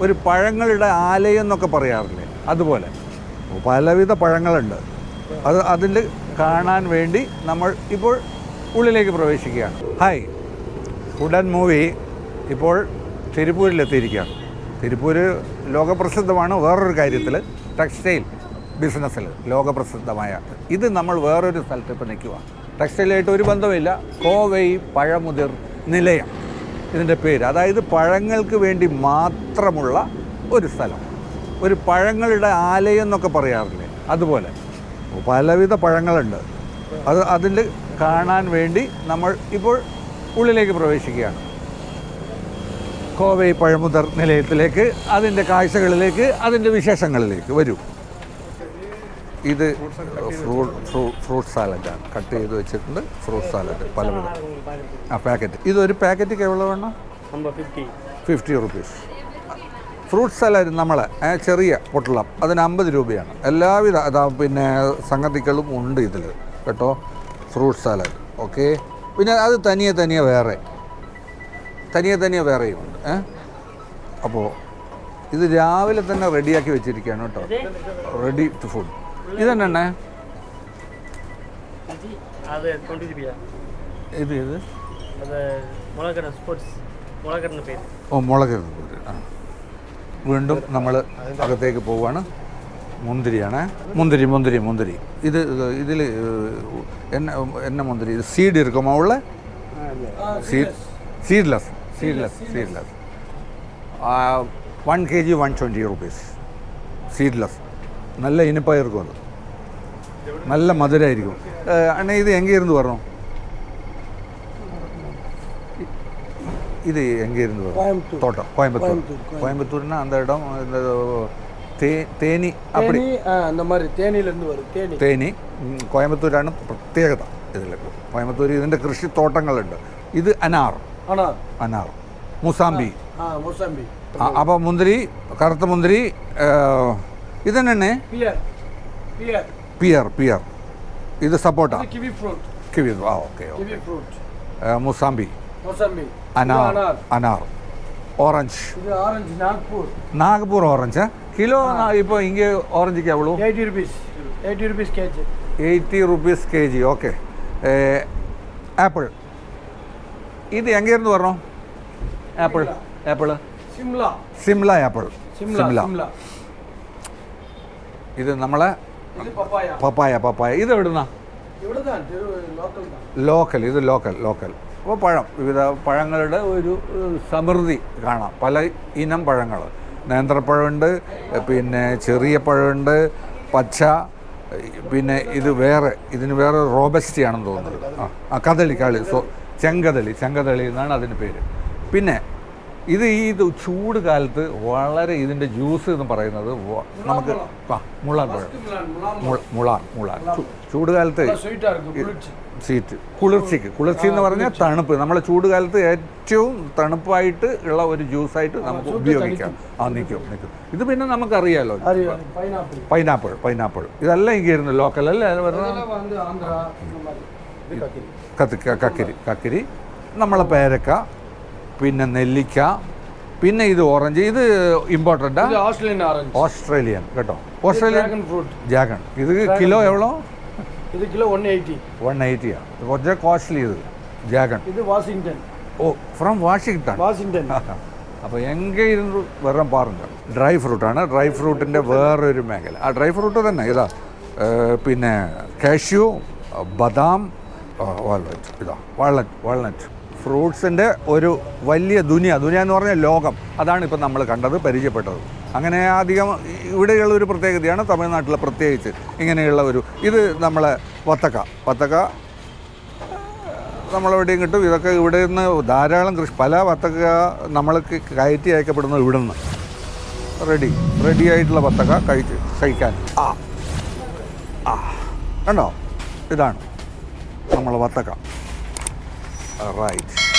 ഒരു പഴങ്ങളുടെ ആലയം എന്നൊക്കെ പറയാറില്ലേ? അതുപോലെ. പലവിധ പഴങ്ങളുണ്ട്. അത് അതിൽ കാണാൻ വേണ്ടി നമ്മൾ ഇപ്പോൾ ഉള്ളിലേക്ക് പ്രവേശിക്കുകയാണ്. ഹായ് ഫുഡ് ആൻഡ് മൂവി ഇപ്പോൾ തിരുപ്പൂരിലെത്തിയിരിക്കുകയാണ്. തിരുപ്പൂർ ലോകപ്രസിദ്ധമാണ് വേറൊരു കാര്യത്തിൽ ടെക്സ്റ്റൈൽ ബിസിനസ്സിൽ ലോകപ്രസിദ്ധമായ. ഇത് നമ്മൾ വേറൊരു സ്ഥലത്ത് ഇപ്പോൾ നിൽക്കുക ടെക്സ്റ്റൈലായിട്ട് ഒരു ബന്ധമില്ല കോവൈ പഴമുതിർ നിലയം. ഇതിന്റെ പേര്. അതായത് പഴങ്ങൾക്ക് വേണ്ടി മാത്രമുള്ള ഒരു സ്ഥലം. ഒരു പഴങ്ങളുടെ ആലയം എന്നൊക്കെ പറയാറില്ലേ? അതുപോലെ. പലവിധ പഴങ്ങളുണ്ട്. അത് അതിൽ കാണാൻ വേണ്ടി നമ്മൾ ഇപ്പോൾ ഉള്ളിലേക്ക് പ്രവേശിക്കുകയാണ്. കോവൈ പഴമുതർ നിലയത്തിലേക്ക് അതിന്റെ കാഴ്ചകളിലേക്ക് അതിന്റെ വിശേഷങ്ങളിലേക്ക് വരൂ. ഇത് ഫ്രൂട്ട് സാലഡാണ്. കട്ട് ചെയ്ത് വെച്ചിട്ടുണ്ട് ഫ്രൂട്ട് സാലഡ് പലവിധം. ആ പാക്കറ്റ്. ഇതൊരു പാക്കറ്റ് എവിടെ വേണം ഫിഫ്റ്റി റുപ്പീസ്. ഫ്രൂട്ട് സാലഡ് നമ്മളെ ചെറിയ പൊട്ടളം അതിന് അമ്പത് രൂപയാണ്. എല്ലാവിധ പിന്നെ സംഗതികളും ഉണ്ട് ഇതിൽ കേട്ടോ? Fruit salad. ഓക്കെ? പിന്നെ അത് തനിയെ തനിയെ വേറെ. തനിയെ തനിയെ വേറെയും ഉണ്ട്. അപ്പോൾ ഇത് രാവിലെ തന്നെ റെഡിയാക്കി വെച്ചിരിക്കുകയാണ് കേട്ടോ. റെഡി ടു ഫുഡ് ഇതെന്നെ அது டுவெண்ட்டி ருபியா ഇത് ഇത് அது முளக்கடை ஸ்போர்ட்ஸ் முளக்கடை பேர் ഓ മുളക് ആ വീണ്ടും നമ്മൾ അകത്തേക്ക് പോവുകയാണ് മുന്തിരിയാണ് മുന്തിരി മുന്തിരി മുന്തിരി ഇത് ഇതിൽ എന്ന എന്ന മുന്തിരി ഇത് സീഡ് இருக்குமா உள்ள seed seedless seedless seedless one K G one twenty rupees seedless നല്ല ഇനിപ്പായിരിക്കും അത് നല്ല മധുരമായിരിക്കും അണ്ണ ഇത് എങ്കേരുന്ന് പറഞ്ഞു? ഇത് எங்கே இருந்து வரும் தோட்டம் கோயம்புத்தூர் கோயம்புத்தூர்னா அந்த இடம் இந்த தே തേനി കോയമ്പത്തൂരാണ് പ്രത്യേകത ഇതിൽ കോയമ്പത്തൂർ ഇതിന്റെ കൃഷി തോട്ടങ്ങളുണ്ട്. ഇത് അനാർ. അനാർ. മുസാംബി മുസാമ്പി. അപ്പോൾ മുന്തിരി കറുത്ത മുന്തിരി ಇದೇನೆ ಪಿಯರ್ ಪಿಯರ್ ಇದು sapota kiwi fruit kiwi okay okay mosambi mosambi ಅನಾರ್ ಅನಾರ್ ஆரஞ்ச் இது ஆரஞ்சு நாக்பூர் நாக்பூர் ஆரஞ்சா கிலோ இப்போ இங்கே ஆரஞ்சுக்கு எவ்வளோ eighty rupees eighty rupees KG eighty rupees KG okay apple இது எங்கேருந்து வரோம் apple apple Shimla Shimla apple Shimla Shimla ഇത് നമ്മളെ പപ്പായ. പപ്പായ ഇത് എവിടുന്ന? ലോക്കൽ ഇത് ലോക്കൽ ലോക്കൽ അപ്പോൾ പഴം വിവിധ പഴങ്ങളുടെ ഒരു സമൃദ്ധി കാണാം. പല ഇനം പഴങ്ങൾ. നേന്ത്രപ്പഴമുണ്ട് പിന്നെ ചെറിയ പഴമുണ്ട് പച്ച പിന്നെ ഇത് വേറെ ഇതിന് വേറെ റോബസ്റ്റി ആണെന്ന് തോന്നുന്നത് ആ കഥളി കളി സോ ചെങ്കതളി ചെങ്കതളി എന്നാണ് അതിന് പേര്. പിന്നെ ഇത് ഈ ചൂട് കാലത്ത് വളരെ ഇതിന്റെ ജ്യൂസ് എന്ന് പറയുന്നത് നമുക്ക് മുളാൻ മുള മുള മുളാൻ ചൂട് കാലത്ത് സീറ്റ് കുളിർച്ചയ്ക്ക് കുളിർച്ച. എന്ന് പറഞ്ഞാൽ തണുപ്പ്. നമ്മളെ ചൂട് കാലത്ത് ഏറ്റവും തണുപ്പായിട്ട് ഉള്ള ഒരു ജ്യൂസായിട്ട് നമുക്ക് ഉപയോഗിക്കാം. ആ നിൽക്കും നിൽക്കും ഇത് പിന്നെ നമുക്കറിയാമല്ലോ പൈനാപ്പിൾ. പൈനാപ്പിൾ ഇതെല്ലാം ഇങ്ങനെ ആയിരുന്നു ലോക്കൽ അല്ലേ? കത്തിരി കക്കിരി നമ്മളെ പേരക്ക പിന്നെ നെല്ലിക്ക പിന്നെ ഇത് ഓറഞ്ച് ഇത് ഇമ്പോർട്ടന്റ് ഓസ്ട്രേലിയൻ ഓസ്ട്രേലിയൻ കേട്ടോ. ഓസ്ട്രേലിയൻ ഫ്രൂട്ട് ജാഗൺ ഇത് കിലോ എവ്വളോ? ഇത് കിലോ വൺ എയ്റ്റി വൺ എയ്റ്റിയാണ് കുറച്ച് കോസ്റ്റ്ലി ഇത് ജാഗൺ ഇത് Washington oh from Washington Washington അപ്പോൾ എങ്കിൽ ഇരുന്ന് വെറും പാറുണ്ട്. ഡ്രൈ ഫ്രൂട്ടാണ് ഡ്രൈ ഫ്രൂട്ടിന്റെ വേറൊരു മേഖല. ആ ഡ്രൈ ഫ്രൂട്ട് തന്നെ. ഇതാ പിന്നെ കാഷ്യൂ ബദാം വാൾനട്ട് ഇതാ വാൾനറ്റ് വാൾനട്ട് ഫ്രൂട്ട്സിന്റെ ഒരു വലിയ ദുനിയ ദുനിയ എന്ന് പറഞ്ഞാൽ ലോകം അതാണ് ഇപ്പം നമ്മൾ കണ്ടത് പരിചയപ്പെട്ടത്. അങ്ങനെ അധികം ഇവിടെയുള്ള ഒരു പ്രത്യേകതയാണ് തമിഴ്നാട്ടിലെ പ്രത്യേകിച്ച് ഇങ്ങനെയുള്ള ഒരു ഇത് നമ്മളെ വത്തക്ക. വത്തക്ക നമ്മളെവിടെയും കിട്ടും. ഇതൊക്കെ ഇവിടെ നിന്ന് ധാരാളം കൃഷി പല വത്തക്ക നമ്മൾക്ക് കയറ്റി അയക്കപ്പെടുന്നത് ഇവിടെ നിന്ന് റെഡി റെഡി ആയിട്ടുള്ള വത്തക്ക കഴിച്ച് കഴിക്കാൻ. ആ ആ കണ്ടോ? ഇതാണ് നമ്മളെ വത്തക്ക. All right.